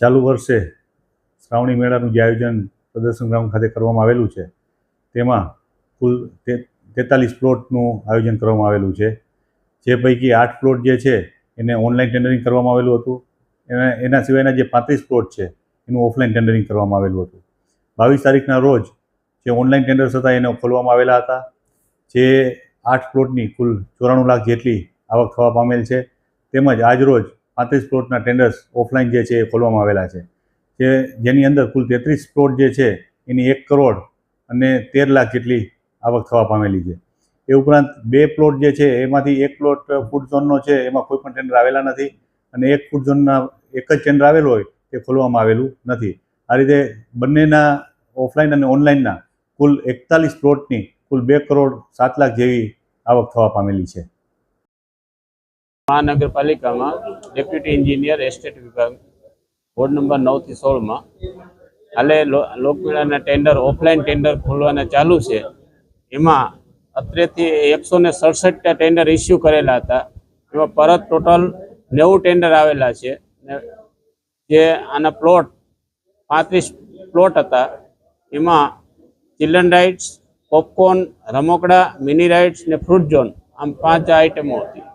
ચાલુ વર્ષે શ્રાવણી મેળાનું જે આયોજન પ્રદર્શન ગ્રાઉન્ડ ખાતે કરવામાં આવેલું છે, તેમાં કુલ તેતાલીસ પ્લોટનું આયોજન કરવામાં આવેલું છે. જે પૈકી આઠ પ્લોટ જે છે, એને ઓનલાઈન ટેન્ડરિંગ કરવામાં આવેલું હતું. એના એના સિવાયના જે પાંત્રીસ પ્લોટ છે, એનું ઓફલાઈન ટેન્ડરિંગ કરવામાં આવેલું હતું. બાવીસ તારીખના રોજ જે ઓનલાઈન ટેન્ડર્સ હતા, એને ખોલવામાં આવેલા હતા. જે આઠ પ્લોટની કુલ ચોરાણું લાખ જેટલી આવક થવા પામેલ છે. તેમજ આજરોજ પાંત્રીસ પ્લોટના ટેન્ડર્સ ઓફલાઈન જે છે એ ખોલવામાં આવેલા છે. જે જેની અંદર કુલ તેત્રીસ પ્લોટ જે છે, એની એક કરોડ અને તેર લાખ જેટલી આવક થવા પામેલી છે. એ ઉપરાંત બે પ્લોટ જે છે, એમાંથી એક પ્લોટ ફૂડ ઝોનનો છે, એમાં કોઈ પણ ટેન્ડર આવેલા નથી અને એક ફૂડ ઝોનના એક જ ટેન્ડર આવેલો હોય, તે ખોલવામાં આવેલું નથી. આ રીતે બંનેના ઓફલાઈન અને ઓનલાઈનના કુલ એકતાલીસ પ્લોટની કુલ બે કરોડ સાત લાખ જેવી આવક થવા પામેલી છે. મહાનગરપાલિકામાં ડેપ્યુટી એન્જિનિયર એસ્ટેટ વિભાગ વોર્ડ નંબર નવથી સોળમાં. હાલે લોકમેળાના ટેન્ડર, ઓફલાઈન ટેન્ડર ખોલવાના ચાલુ છે. એમાં અત્રેથી એકસો ને સડસઠ ટેન્ડર ઇસ્યુ કરેલા હતા. એમાં પરત ટોટલ નેવું ટેન્ડર આવેલા છે. જે આના પ્લોટ, પાંત્રીસ પ્લોટ હતા. એમાં ચિલ્ડ્રન રાઇડ્સ પોપકોર્ન, રમકડા, મિની રાઇડ્સ ને ફ્રૂટ ઝોન, આમ પાંચ આઇટમો હતી.